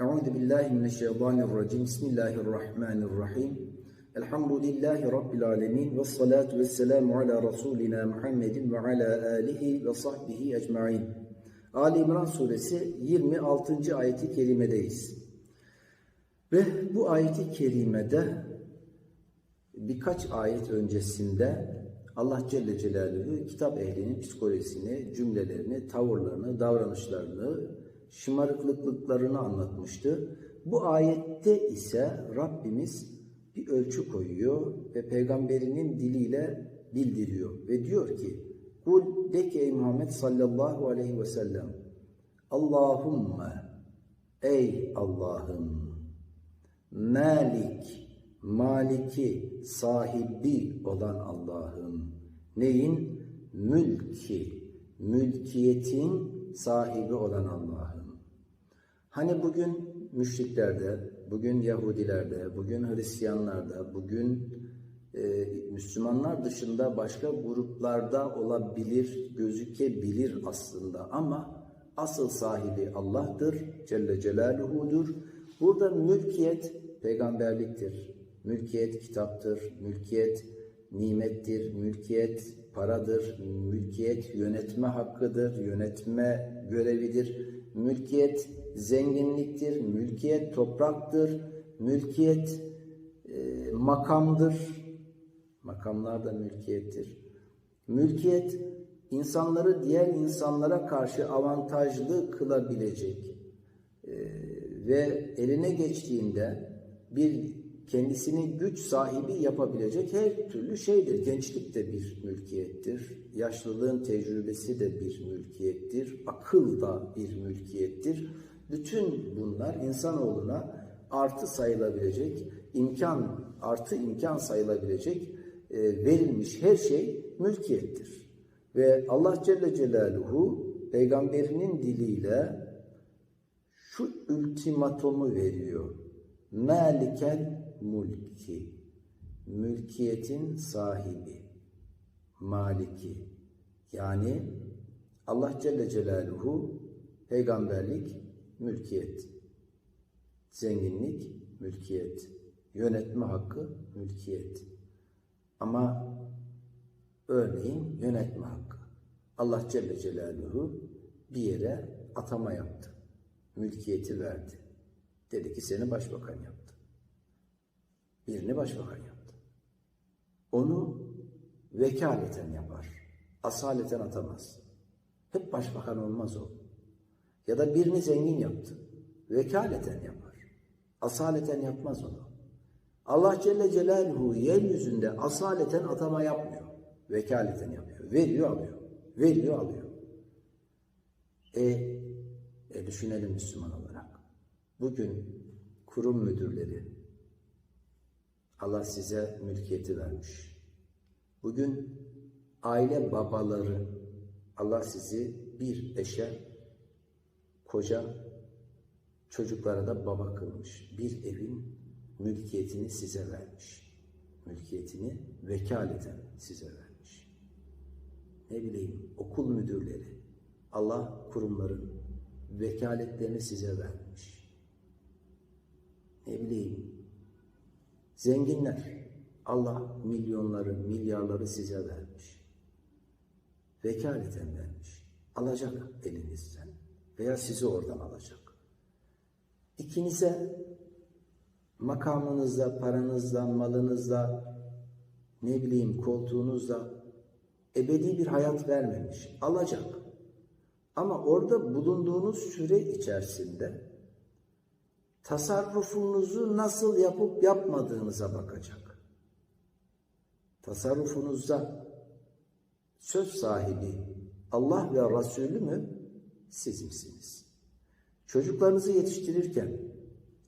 Euzu billahi mineşşeytanirracim. Bismillahirrahmanirrahim. Elhamdülillahi rabbil alamin ve salatu vesselamu ala rasulina Muhammedin ve ala alihi ve sahbihi ecmaîn. Ali İmran suresi 26. ayeti kerimedeyiz. Ve bu ayeti kerimede birkaç ayet öncesinde Allah Celle Celaluhu kitap ehlinin psikolojisini, cümlelerini, tavırlarını, davranışlarını, şımarıklıklarını anlatmıştı. Bu ayette ise Rabbimiz bir ölçü koyuyor ve peygamberinin diliyle bildiriyor ve diyor ki Kul de ki ey Muhammed sallallahu aleyhi ve sellem Allahümme ey Allah'ım Malik maliki sahibi olan Allah'ım neyin mülki mülkiyetin sahibi olan Allah'ım hani bugün müşriklerde bugün Yahudilerde bugün Hristiyanlarda bugün e, Müslümanlar dışında başka gruplarda olabilir, gözükebilir aslında ama asıl sahibi Allah'tır, Celle Celaluhu'dur. Burada mülkiyet peygamberliktir, mülkiyet kitaptır, mülkiyet nimettir, mülkiyet paradır, mülkiyet yönetme hakkıdır, yönetme görevidir, mülkiyet zenginliktir, mülkiyet topraktır, mülkiyet e, makamdır, Makamlar da mülkiyettir. Mülkiyet insanları diğer insanlara karşı avantajlı kılabilecek ee, ve eline geçtiğinde bir kendisini güç sahibi yapabilecek her türlü şeydir. Gençlik de bir mülkiyettir. Yaşlılığın tecrübesi de bir mülkiyettir. Akıl da bir mülkiyettir. Bütün bunlar insanoğluna artı sayılabilecek, imkan, artı imkan sayılabilecek e, verilmiş her şey mülkiyettir. Ve Allah Celle Celaluhu peygamberinin diliyle şu ultimatomu veriyor. Malikel mulki. Mülkiyetin sahibi. Maliki. Yani Allah Celle Celaluhu peygamberlik mülkiyet. Zenginlik mülkiyet. Yönetme hakkı mülkiyet. Ama örneğin yönetme hakkı. Allah Celle Celaluhu bir yere atama yaptı. Mülkiyeti verdi. Dedi ki seni başbakan yaptı. Birini başbakan yaptı. Onu vekaleten yapar. Asaleten atamaz. Hep başbakan olmaz o. Ya da birini zengin yaptı. Vekaleten yapar. Asaleten yapmaz onu. Allah Celle Celaluhu yeryüzünde asaleten atama yapmıyor. Vekaleten yapıyor. Veriyor alıyor. Veriyor alıyor. E, e düşünelim Müslüman olarak. Bugün kurum müdürleri Allah size mülkiyeti vermiş. Bugün aile babaları Allah sizi bir eşe, koca, çocuklara da baba kılmış. Bir evin mülkiyetini size vermiş. Mülkiyetini vekaleten size vermiş. Ne bileyim okul müdürleri, Allah kurumların vekaletlerini size vermiş. Ne bileyim zenginler, Allah milyonları, milyarları size vermiş. Vekaleten vermiş. Alacak elinizden veya sizi oradan alacak. İkinize makamınızla, paranızla, malınızla, ne bileyim koltuğunuzla ebedi bir hayat vermemiş. Alacak. Ama orada bulunduğunuz süre içerisinde tasarrufunuzu nasıl yapıp yapmadığınıza bakacak. Tasarrufunuzda söz sahibi Allah ve Resulü mü? Siz misiniz? Çocuklarınızı yetiştirirken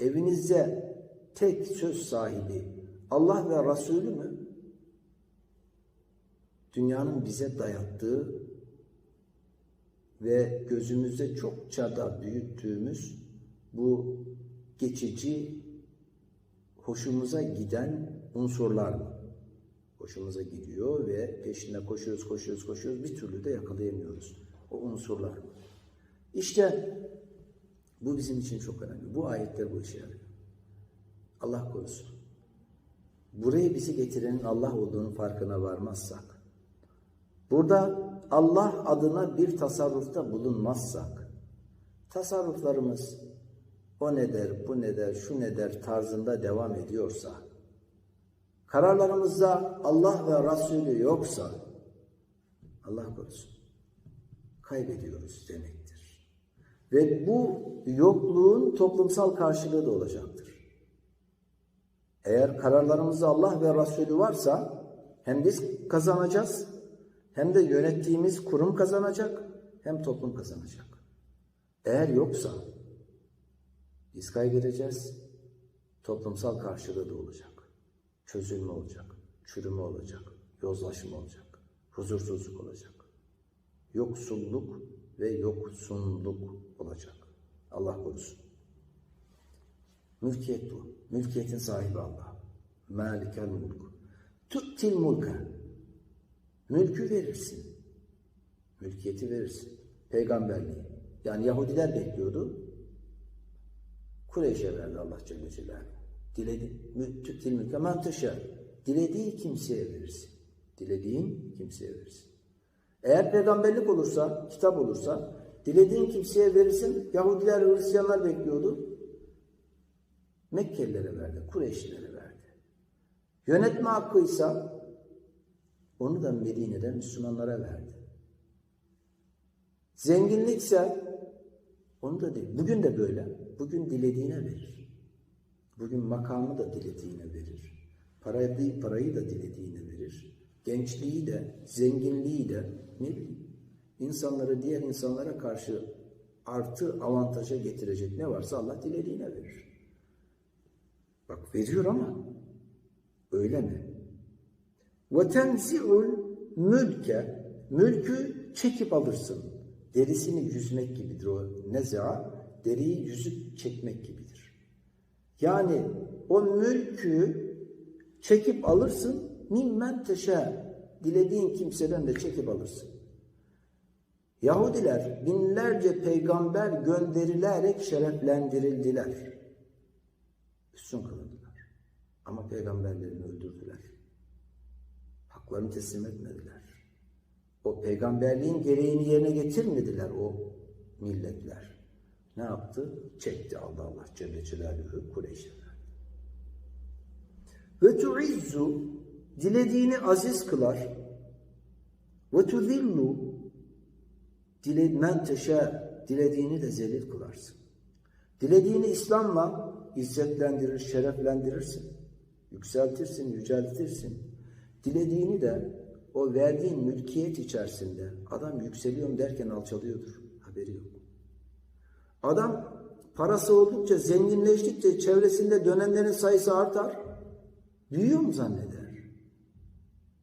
evinizde tek söz sahibi Allah ve Resulü mü? Dünyanın bize dayattığı ve gözümüzde çokça da büyüttüğümüz bu geçici, hoşumuza giden unsurlar mı? Hoşumuza gidiyor ve peşinde koşuyoruz, koşuyoruz, koşuyoruz. Bir türlü de yakalayamıyoruz o unsurlar mı? İşte Bu bizim için çok önemli. Bu ayetler bu işe yarıyor. Allah korusun. Buraya bizi getirenin Allah olduğunu farkına varmazsak, burada Allah adına bir tasarrufta bulunmazsak, tasarruflarımız o ne der, bu ne der, şu ne der tarzında devam ediyorsa, kararlarımızda Allah ve Resulü yoksa, Allah korusun, kaybediyoruz demektir. Ve bu yokluğun toplumsal karşılığı da olacaktır. Eğer kararlarımızda Allah ve Resulü varsa hem biz kazanacağız hem de yönettiğimiz kurum kazanacak hem toplum kazanacak. Eğer yoksa biz kaybedeceğiz. Toplumsal karşılığı da olacak. Çözülme olacak. Çürüme olacak. Yozlaşma olacak. Huzursuzluk olacak. Yoksulluk ve yoksunluk olacak. Allah korusun. Mülkiyet bu. Mülkiyetin sahibi Allah. Malikel mulk. Tu'til mulka. Mülkü verirsin. Mülkiyeti verirsin. Peygamberliği. Yani Yahudiler bekliyordu. Kureyş'e verdi Allah Celle Celaluhu. Diledi, tü'til mülke men teşâ. Dilediği kimseye verirsin. Dilediğin kimseye verirsin. Eğer peygamberlik olursa, kitap olursa, dilediğin kimseye verirsin. Yahudiler, Hristiyanlar bekliyordu. Mekkelilere verdi, Kureyşlilere verdi. Yönetme hakkıysa onu da Medine'de Müslümanlara verdi. Zenginlikse onu da değil. Bugün de böyle. Bugün dilediğine verir. Bugün makamı da dilediğine verir. Parayı, parayı da dilediğine verir. Gençliği de, zenginliği de ne bileyim insanları diğer insanlara karşı artı avantaja getirecek ne varsa Allah dilediğine verir. Bak veriyor ama öyle mi? Tenzi'ul mülke mülkü çekip alırsın. Derisini yüzmek gibidir o neza. Deriyi yüzüp çekmek gibidir. Yani o mülkü çekip alırsın mimmen teşe. Dilediğin kimseden de çekip alırsın. Yahudiler binlerce peygamber gönderilerek şereflendirildiler. Üstün kılındılar. Ama peygamberlerini öldürdüler. Haklarını teslim etmediler. O peygamberliğin gereğini yerine getirmediler o milletler. Ne yaptı? Çekti aldı Allah Celle Celaluhu Kureyş'e. Ve tuizzu dilediğini aziz kılar. Ve tuzillu men teşe dilediğini de zelil kılarsın. Dilediğini İslam'la izzetlendirir, şereflendirirsin. Yükseltirsin, yüceltirsin. Dilediğini de o verdiğin mülkiyet içerisinde adam yükseliyorum derken alçalıyordur. Haberi yok. Adam parası oldukça, zenginleştikçe çevresinde dönenlerin sayısı artar. Büyüyor mu zanneder?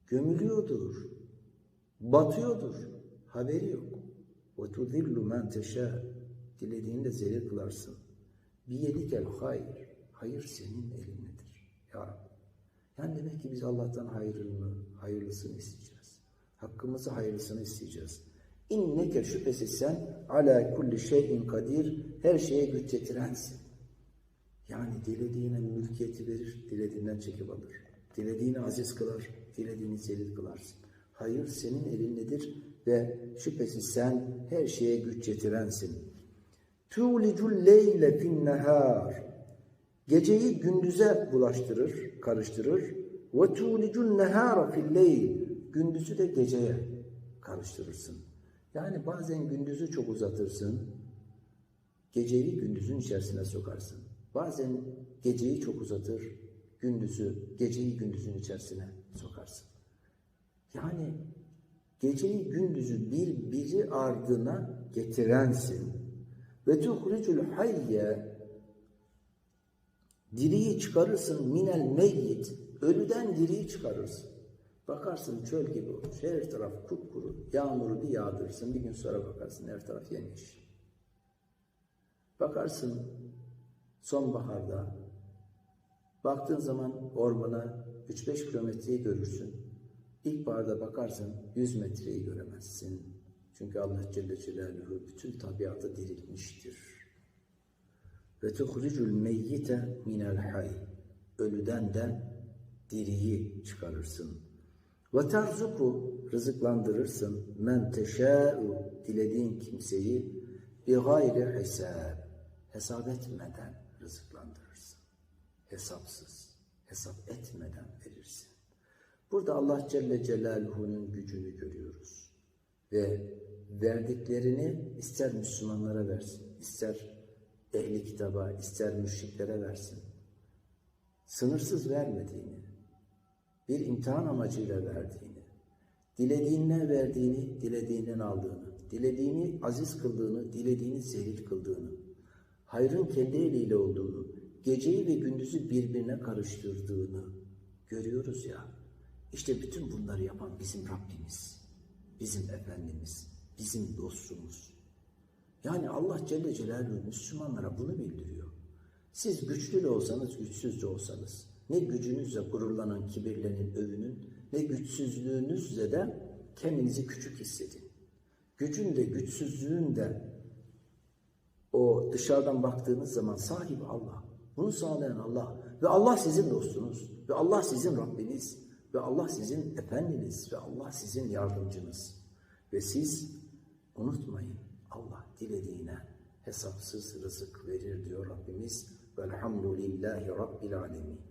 Gömülüyordur. Batıyordur. Haberi yok. وَتُذِلُّ مَنْ تَشَاءُ Dilediğini de zelil kılarsın. Biyedikel hayır. Hayır senin elindedir. Ya Rabbi. Yani demek ki biz Allah'tan hayırını, hayırlısını isteyeceğiz. Hakkımızı hayırlısını isteyeceğiz. İnneke şüphesiz sen ala kulli şeyin kadir her şeye güç getirensin. Yani dilediğine mülkiyeti verir, dilediğinden çekip alır. Dilediğini aziz kılar, dilediğini zelil kılarsın. Hayır senin elindedir ve şüphesiz sen her şeye güç getirensin. Tu'licul leyle fin nehar. Geceyi gündüze bulaştırır, karıştırır. Ve tu'licun nehara fil leyl. Gündüzü de geceye karıştırırsın. Yani bazen gündüzü çok uzatırsın. Geceyi gündüzün içerisine sokarsın. Bazen geceyi çok uzatır, gündüzü, geceyi gündüzün içerisine sokarsın. Yani geceyi gündüzü birbiri ardına getirensin. Ve tuhricul hayye diriyi çıkarırsın minel meyyit ölüden diriyi çıkarırsın. Bakarsın çöl gibi olmuş. Her taraf kupkuru. Yağmuru bir yağdırırsın. Bir gün sonra bakarsın her taraf yemiş. Bakarsın sonbaharda baktığın zaman ormana 3-5 kilometreyi görürsün. İlkbaharda bakarsın 100 metreyi göremezsin. Çünkü Allah Celle Celaluhu bütün tabiatı diriltmiştir. Ve tuhricul meyyite minel hay. Ölüden de diriyi çıkarırsın. Ve terzuku rızıklandırırsın. Men teşâ'u dilediğin kimseyi bi gayri hesab. Hesap etmeden rızıklandırırsın. Hesapsız, hesap etmeden verirsin. Burada Allah Celle Celaluhu'nun gücünü görüyoruz. Ve verdiklerini ister Müslümanlara versin, ister ehli kitaba, ister müşriklere versin. Sınırsız vermediğini, bir imtihan amacıyla verdiğini, dilediğine verdiğini, dilediğinden aldığını, dilediğini aziz kıldığını, dilediğini zelil kıldığını, hayrın kendi eliyle olduğunu, geceyi ve gündüzü birbirine karıştırdığını görüyoruz ya. İşte bütün bunları yapan bizim Rabbimiz, bizim Efendimiz, bizim dostumuz. Yani Allah Celle Celaluhu Müslümanlara bunu bildiriyor. Siz güçlü de olsanız, güçsüz de olsanız, ne gücünüzle gururlanan, kibirlenin, övünün, ne güçsüzlüğünüzle de kendinizi küçük hissedin. Gücün de güçsüzlüğün de o dışarıdan baktığınız zaman sahibi Allah. Bunu sağlayan Allah. Ve Allah sizin dostunuz. Ve Allah sizin Rabbiniz. Ve Allah sizin efendiniz. Ve Allah sizin yardımcınız. Ve siz unutmayın Allah dilediğine hesapsız rızık verir diyor Rabbimiz. Velhamdülillahi Rabbil Alemin.